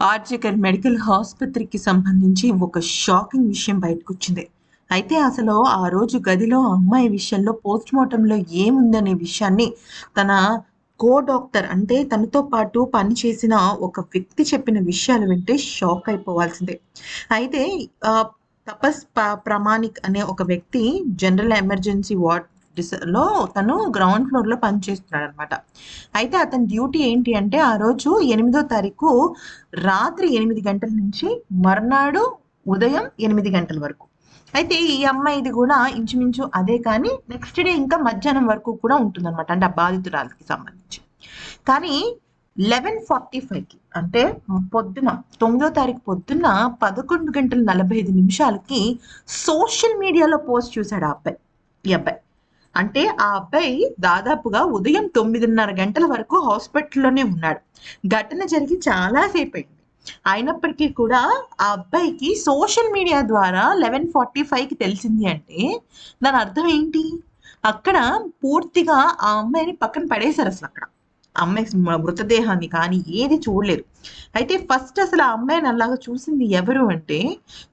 RG Kar medical ఆసుపత్రికి సంబంధించి ఒక షాకింగ్ విషయం బయటకు వచ్చింది అయితే అసలు ఆ రోజు గదిలో అమ్మాయి విషయంలో పోస్ట్ మార్టంలో ఏముందనే విషయాన్ని తన కో డాక్టర్ అంటే తనతో పాటు పనిచేసిన ఒక వ్యక్తి చెప్పిన విషయాలు వింటే షాక్ అయిపోవాల్సిందే. అయితే తపస్ ప్రమాణిక్ అనే ఒక వ్యక్తి జనరల్ ఎమర్జెన్సీ వార్డ్ లో తను గ్రౌండ్ ఫ్లోర్లో పనిచేస్తున్నాడు అనమాట అయితే అతని డ్యూటీ ఏంటి అంటే ఆ రోజు ఎనిమిదో తారీఖు రాత్రి ఎనిమిది గంటల నుంచి మర్నాడు ఉదయం ఎనిమిది గంటల వరకు. అయితే ఈ అమ్మాయిది కూడా ఇంచుమించు అదే కానీ నెక్స్ట్ డే ఇంకా మధ్యాహ్నం వరకు కూడా ఉంటుందన్నమాట అంటే ఆ బాధితురాలకి సంబంధించి. కానీ లెవెన్ ఫార్టీ ఫైవ్కి అంటే పొద్దున తొమ్మిదో తారీఖు పొద్దున్న పదకొండు గంటల నలభై ఐదు నిమిషాలకి సోషల్ మీడియాలో పోస్ట్ చూశాడు ఆ అబ్బాయి ఈ అబ్బాయి. అంటే ఆ అబ్బాయి దాదాపుగా ఉదయం తొమ్మిదిన్నర గంటల వరకు హాస్పిటల్లోనే ఉన్నాడు. ఘటన జరిగి చాలా సేపు అయింది అయినప్పటికీ కూడా ఆ అబ్బాయికి సోషల్ మీడియా ద్వారా లెవెన్ ఫార్టీ ఫైవ్కి తెలిసింది అంటే దాని అర్థం ఏంటి? అక్కడ పూర్తిగా ఆ అమ్మాయిని పక్కన పడేశారు అసలు అక్కడ. అమ్మాయి మృతదేహాన్ని కానీ ఏది చూడలేదు. అయితే ఫస్ట్ అసలు ఆ అమ్మాయిని అలాగా చూసింది ఎవరు అంటే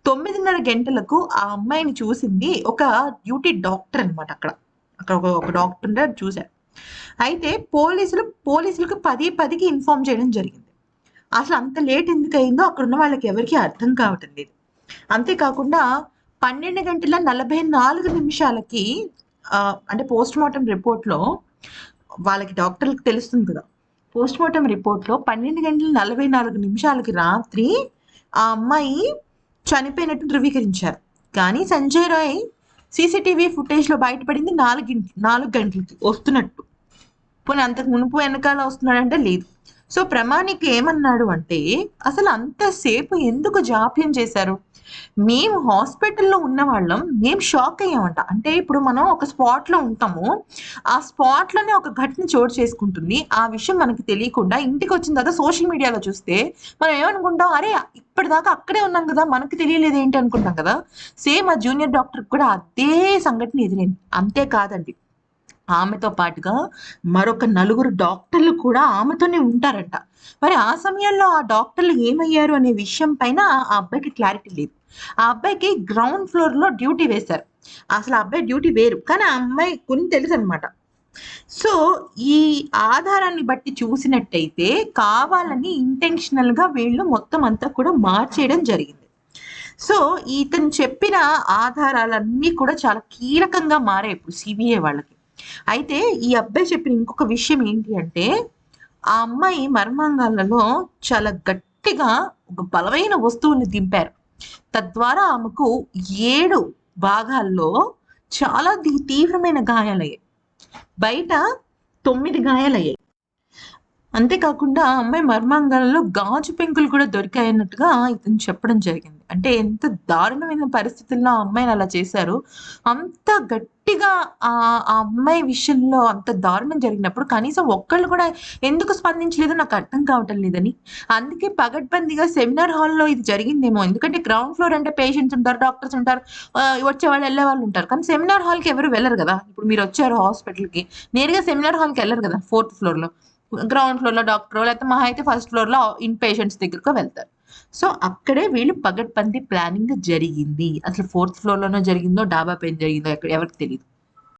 తొమ్మిదిన్నర గంటలకు ఆ అమ్మాయిని చూసింది ఒక డ్యూటీ డాక్టర్ అన్నమాట అక్కడ. అక్కడ ఒక డాక్టర్ ఉంటే చూశారు అయితే పోలీసులు పోలీసులకు పది పదికి ఇన్ఫార్మ్ చేయడం జరిగింది. అసలు అంత లేట్ ఎందుకు అయిందో అక్కడ ఉన్న వాళ్ళకి ఎవరికి అర్థం కావటం లేదు. అంతేకాకుండా పన్నెండు గంటల నలభై నాలుగు నిమిషాలకి అంటే పోస్ట్ మార్టం రిపోర్ట్లో వాళ్ళకి డాక్టర్లకు తెలుస్తుంది కదా. పోస్ట్ మార్టం రిపోర్ట్లో పన్నెండు గంటల నలభై నాలుగు నిమిషాలకి రాత్రి ఆ అమ్మాయి చనిపోయినట్టు ధృవీకరించారు. కానీ సంజయ్ రాయ్ సీసీటీవీ ఫుటేజ్లో బయటపడింది నాలుగు నాలుగు గంటలకి వస్తున్నట్టు. పోనీ అంతకు మునుపు వెనకాల వస్తున్నాడంటే లేదు. సో ప్రమాణిక్ ఏమన్నాడు అంటే అసలు అంతసేపు ఎందుకు జాప్యం చేశారు? మేము హాస్పిటల్లో ఉన్న వాళ్ళం మేము షాక్ అయ్యామంట. అంటే ఇప్పుడు మనం ఒక స్పాట్లో ఉంటాము. ఆ స్పాట్లోనే ఒక ఘటన చోటు చేసుకుంటుంది. ఆ విషయం మనకి తెలియకుండా ఇంటికి వచ్చిన తర్వాత సోషల్ మీడియాలో చూస్తే మనం ఏమనుకుంటాం? అరే ఇప్పటిదాకా అక్కడే ఉన్నాం కదా మనకి తెలియలేదు ఏంటి అనుకుంటాం కదా? సేమ్ ఆ జూనియర్ డాక్టర్ కూడా అదే సంఘటన ఎదురైంది. అంతేకాదండి. ఆమెతో పాటుగా మరొక నలుగురు డాక్టర్లు కూడా ఆమెతోనే ఉంటారంట. మరి ఆ సమయంలో ఆ డాక్టర్లు ఏమయ్యారు అనే విషయం పైన ఆ అబ్బాయికి క్లారిటీ లేదు. ఆ అబ్బాయికి గ్రౌండ్ ఫ్లోర్లో డ్యూటీ వేశారు. అసలు ఆ అబ్బాయి డ్యూటీ వేరు కానీ ఆ అమ్మాయి గురించి తెలుసు అనమాట సో ఈ ఆధారాన్ని బట్టి చూసినట్టయితే కావాలని ఇంటెన్షనల్గా వీళ్ళు మొత్తం అంతా కూడా మార్చేయడం జరిగింది. సో ఇతను చెప్పిన ఆధారాలన్నీ కూడా చాలా కీలకంగా మారాయి ఇప్పుడు సిబిఐ వాళ్ళకి. అయితే ఈ అబ్బాయి చెప్పిన ఇంకొక విషయం ఏంటి అంటే ఆ అమ్మాయి మర్మాంగాలలో చాలా గట్టిగా ఒక బలమైన వస్తువుని దింపారు. తద్వారా ఆమెకు ఏడు భాగాల్లో చాలా తీవ్రమైన గాయాలయ్యాయి. బయట తొమ్మిది గాయాలయ్యాయి. అంతేకాకుండా ఆ అమ్మాయి మర్మాంగాలలో గాజు పెంకులు కూడా దొరికాయన్నట్టుగా ఇతను చెప్పడం జరిగింది. అంటే ఎంత దారుణమైన పరిస్థితుల్లో ఆ అమ్మాయిని అలా చేశారు. అంత గట్టిగా ఆ ఆ అమ్మాయి విషయంలో అంత దారుణం జరిగినప్పుడు కనీసం ఒక్కళ్ళు కూడా ఎందుకు స్పందించలేదో నాకు అర్థం కావటం లేదని. అందుకే పగడ్బందీగా సెమినార్ హాల్లో ఇది జరిగిందేమో. ఎందుకంటే గ్రౌండ్ ఫ్లోర్ అంటే పేషెంట్స్ ఉంటారు డాక్టర్స్ ఉంటారు వచ్చే వాళ్ళు వెళ్ళే వాళ్ళు ఉంటారు. కానీ సెమినార్ హాల్కి ఎవరు వెళ్ళరు కదా. ఇప్పుడు మీరు వచ్చారు హాస్పిటల్కి నేరుగా సెమినార్ హాల్కి వెళ్ళరు కదా ఫోర్త్ ఫ్లోర్లో. గ్రౌండ్ ఫ్లోర్లో డాక్టర్ లేకపోతే మహా అయితే ఫస్ట్ ఫ్లోర్లో ఇన్ పేషెంట్స్ దగ్గరకు వెళ్తారు. సో అక్కడే వీళ్ళు పగడ్బందీ ప్లానింగ్ జరిగింది. అసలు ఫోర్త్ ఫ్లోర్లోనో జరిగిందో డాబా పైన జరిగిందో ఎక్కడ ఎవరికి తెలియదు